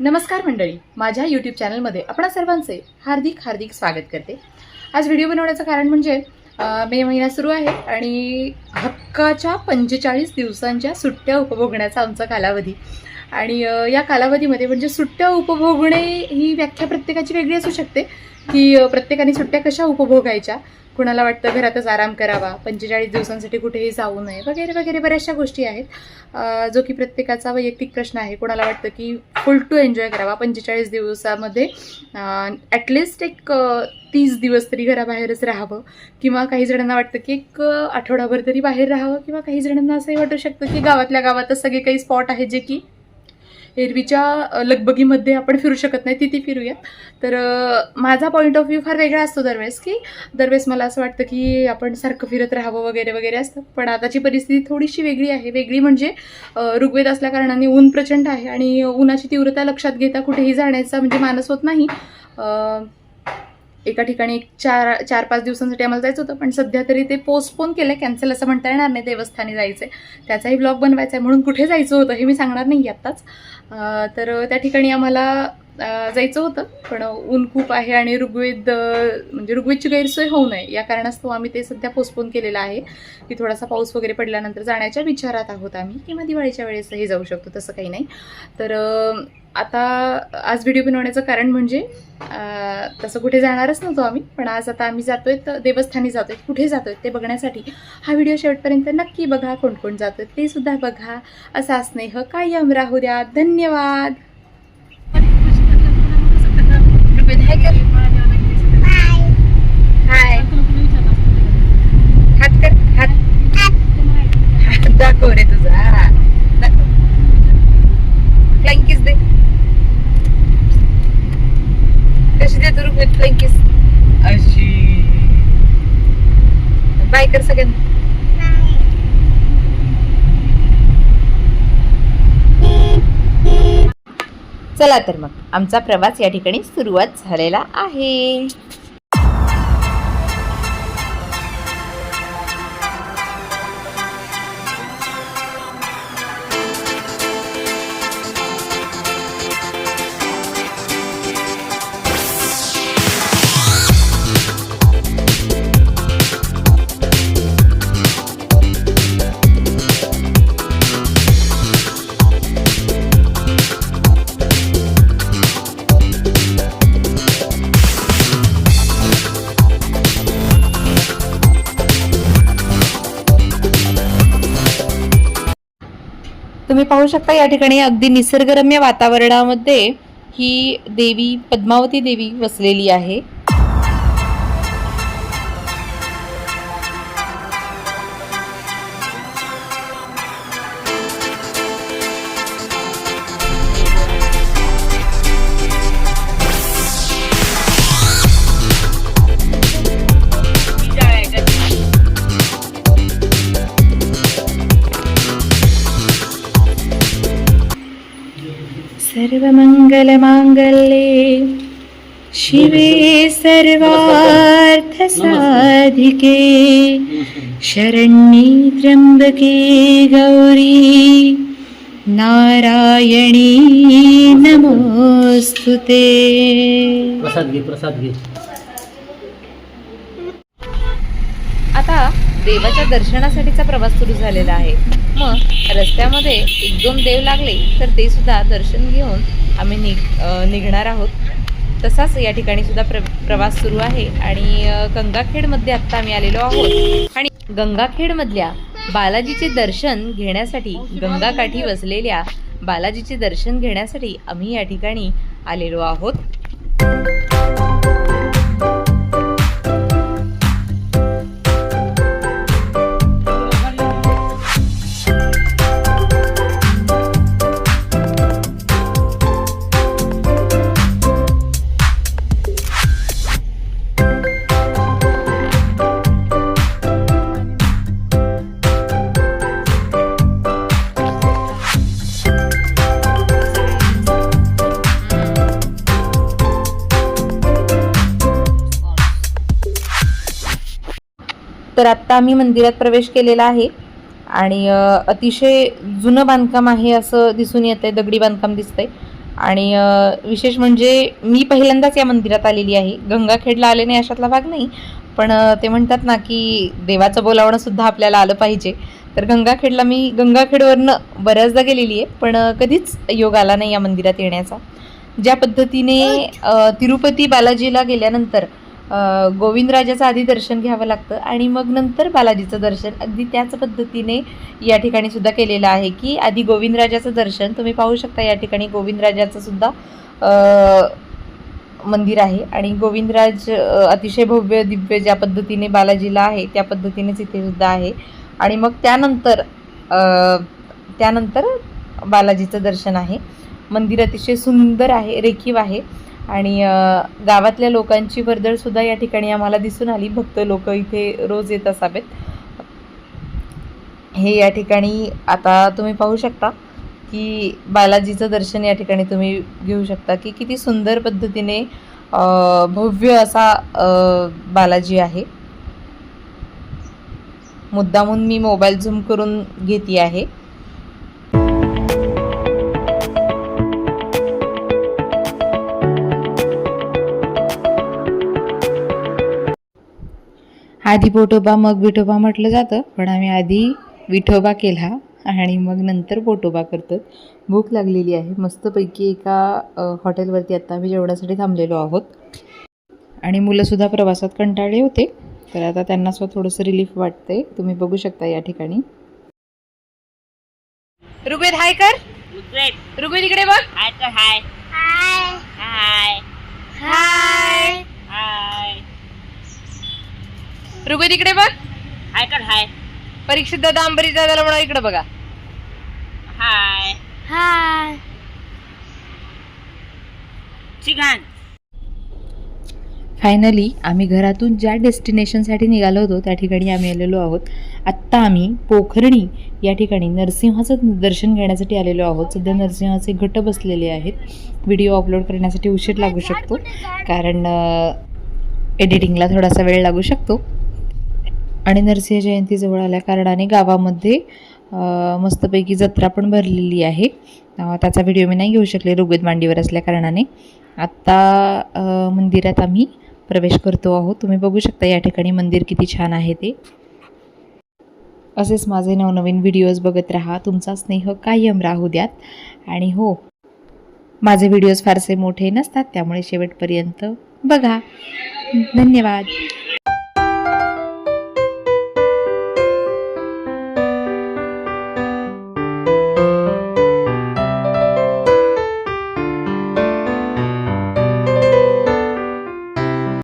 नमस्कार मंडळी. माझ्या यूट्यूब चॅनलमध्ये आपणा सर्वांचे हार्दिक हार्दिक स्वागत करते. आज व्हिडिओ बनवण्याचं कारण म्हणजे मे महिना सुरू आहे आणि हक्काच्या पंचेचाळीस दिवसांच्या सुट्ट्या उपभोगण्याचा आमचा कालावधी. आणि या कालावधीमध्ये म्हणजे सुट्ट्या उपभोगणे ही व्याख्या प्रत्येकाची वेगळी असू शकते की प्रत्येकाने सुट्ट्या कशा उपभोगायच्या कुणाला वाटतं घरातच आराम करावा पंचेचाळीस दिवसांसाठी कुठेही जाऊ नये वगैरे वगैरे बऱ्याचशा गोष्टी आहेत. जो की प्रत्येकाचा वैयक्तिक प्रश्न आहे कोणाला वाटतं की फुल टू एन्जॉय करावा पंचेचाळीस दिवसामध्ये ॲटलिस्ट एक तीस दिवस तरी घराबाहेरच राहावं किंवा काही जणांना वाटतं की एक आठवडाभर तरी बाहेर राहावं किंवा काही जणांना असंही वाटू शकतं की गावातल्या गावातच सगळे काही स्पॉट आहेत जे की एरवीच्या लगबगीमध्ये आपण फिरू शकत नाही तिथे फिरूयात तर माझा पॉईंट ऑफ व्ह्यू फार वेगळा असतो दरवेळेस की दरवेळेस मला असं वाटतं की आपण सारखं फिरत राहावं वगैरे वगैरे असतं. पण आताची परिस्थिती थोडीशी वेगळी आहे. वेगळी म्हणजे ऋग्वेद असल्या कारणाने ऊन प्रचंड आहे आणि उन्हाची तीव्रता लक्षात घेता कुठेही जाण्याचा म्हणजे मानस होत नाही. एका ठिकाणी एक चार चार पाच दिवसांसाठी आम्हाला जायचं होतं पण सध्या तरी ते पोस्टपोन केलं कॅन्सल असं म्हणता येणार नाही देवस्थानी जायचं आहे त्याचाही ब्लॉग बनवायचा आहे म्हणून कुठे जायचं होतं हे मी सांगणार नाही आत्ताच. तर त्या ठिकाणी आम्हाला जायचं होतं. पण ऊन खूप आहे आणि ऋग्वेद म्हणजे ऋग्वेदची गैरसोय होऊ नये. या कारणास्तव आम्ही ते सध्या पोस्टपोन केलेलं आहे. की थोडासा पाऊस वगैरे पडल्यानंतर जाण्याच्या विचारात आहोत आम्ही. किंवा दिवाळीच्या वेळेसही जाऊ शकतो तसं काही नाही. तर आता आज व्हिडिओ बनवण्याचं कारण म्हणजे तसं कुठे जाणारच नव्हतो आम्ही. पण आज आता आम्ही जातोय तर देवस्थानी जातोय. कुठे जातोय ते बघण्यासाठी हा व्हिडिओ शेवटपर्यंत नक्की बघा. कोण कोण जातोय ते सुद्धा बघा. असा स्नेह कायम राहू द्या. धन्यवाद! बाय कर सगळ्यांना. चला तर मग आमचा प्रवास या ठिकाणी सुरुवात झालेला आहे. तुम्ही पाहू शकता या ठिकाणी अगदी निसर्गरम्य वातावरणामध्ये ही देवी पद्मावती देवी वसलेली आहे. सर्वमङ्गलमाङ्गल्ये शिवे सर्वार्थसाधिके शरण्ये त्र्यम्बके गौरी नारायणी नमोऽस्तु ते। प्रसाद घे प्रसाद घे। आता देवाच्या दर्शनासाठीचा प्रवास सुरू झालेला आहे. मग रस्त्यामध्ये एक दोन देव लागले तर ते सुद्धा दर्शन घेऊन आम्ही निघ निघणार आहोत. तसाच या ठिकाणी सुद्धा प्र प्रवास सुरू आहे आणि गंगाखेडमध्ये आत्ता आम्ही आलेलो आहोत. आणि गंगाखेडमधल्या बालाजीचे दर्शन घेण्यासाठी गंगाकाठी वसलेल्या बालाजीचे दर्शन घेण्यासाठी आम्ही या ठिकाणी आलेलो आहोत. तर आत्ता आम्ही मंदिरात प्रवेश केलेला आहे. आणि अतिशय जुनं बांधकाम आहे असं दिसून येत आहे दगडी बांधकाम दिसतंय. आणि विशेष म्हणजे मी पहिल्यांदाच या मंदिरात आलेली आहे. गंगाखेडला आले नाही अशातला भाग नाही पण ते म्हणतात ना की देवाचं बोलावणं सुद्धा आपल्याला आलं पाहिजे. तर गंगाखेडला मी गंगाखेडवरनं बऱ्याचदा गेलेली आहे पण कधीच योग आला नाही या मंदिरात येण्याचा. ज्या पद्धतीने तिरुपती बालाजीला गेल्यानंतर गोविंदराजाचं आधी दर्शन घ्यावं लागतं आणि मग नंतर बालाजीचं दर्शन. अगदी त्याच पद्धतीने या ठिकाणी सुद्धा केलेलं आहे की आधी गोविंदराजाचं दर्शन. तुम्ही पाहू शकता या ठिकाणी गोविंदराजाचं सुद्धा मंदिर आहे. आणि गोविंदराज अतिशय भव्य दिव्य ज्या पद्धतीने बालाजीला आहे त्या पद्धतीनेच इथे सुद्धा आहे. आणि मग त्यानंतर त्यानंतर बालाजीचं दर्शन आहे. मंदिर अतिशय सुंदर आहे रेखीव आहे. आणि गावातल्या लोकांची वर्दळसुद्धा या ठिकाणी आम्हाला दिसून आली. भक्त लोक इथे रोज येत असावेत. हे या ठिकाणी आता तुम्ही पाहू शकता की बालाजीचं दर्शन या ठिकाणी तुम्ही घेऊ शकता की किती सुंदर पद्धतीने भव्य असा बालाजी आहे. मुद्दामून मी मोबाईल झूम करून घेते आहे. आधी पोटोबा मग विठोबा म्हटलं जातं पण आम्ही आधी विठोबा केला आणि मग नंतर पोटोबा करतो भूक लागलेली आहे. मस्तपैकी एका हॉटेलवरती आता आम्ही जेवणासाठी थांबलेलो आहोत. आणि मुलंसुद्धा प्रवासात कंटाळले होते. तर आता त्यांना सुद्धा थोडंसं रिलीफ वाटतंय. तुम्ही बघू शकता या ठिकाणी. ऋग्वेद हाय कर. ऋग्वेद इकडे बघ. Hi, sir. Hi. Hi. Rigveda इकडे बघ Hi, sir. Hi. परीक्षित दादा अंबरीश दादाला म्हणा इकडे बघा Hi. Hi. Chicken. फायनली आम्ही घरातून ज्या डेस्टिनेशनसाठी निघालो होतो त्या ठिकाणी आम्ही आलेलो आहोत आत्ता आम्ही पोखर्णी या ठिकाणी नरसिंहाचं दर्शन घेण्यासाठी आलेलो आहोत सध्या नरसिंहाचे घट बसलेले आहेत व्हिडिओ अपलोड करण्यासाठी उशीर लागू शकतो कारण एडिटिंगला थोडासा वेळ लागू शकतो आणि नरसिंह जयंती जवळ आल्या कारणाने गावामध्ये मस्तपैकी जत्रा पण भरलेली आहे. त्याचा व्हिडिओ मी नाही घेऊ शकले ऋग्वेद मांडीवर असल्या कारणाने. आत्ता मंदिरात आम्ही प्रवेश करतो आहोत. तुम्ही बघू शकता या ठिकाणी मंदिर किती छान आहे ते. असेच माझे नवनवीन व्हिडिओज बघत राहा. तुमचा स्नेह कायम राहू द्यात. आणि हो माझे व्हिडिओज फारसे मोठे नसतात त्यामुळे शेवटपर्यंत बघा. धन्यवाद.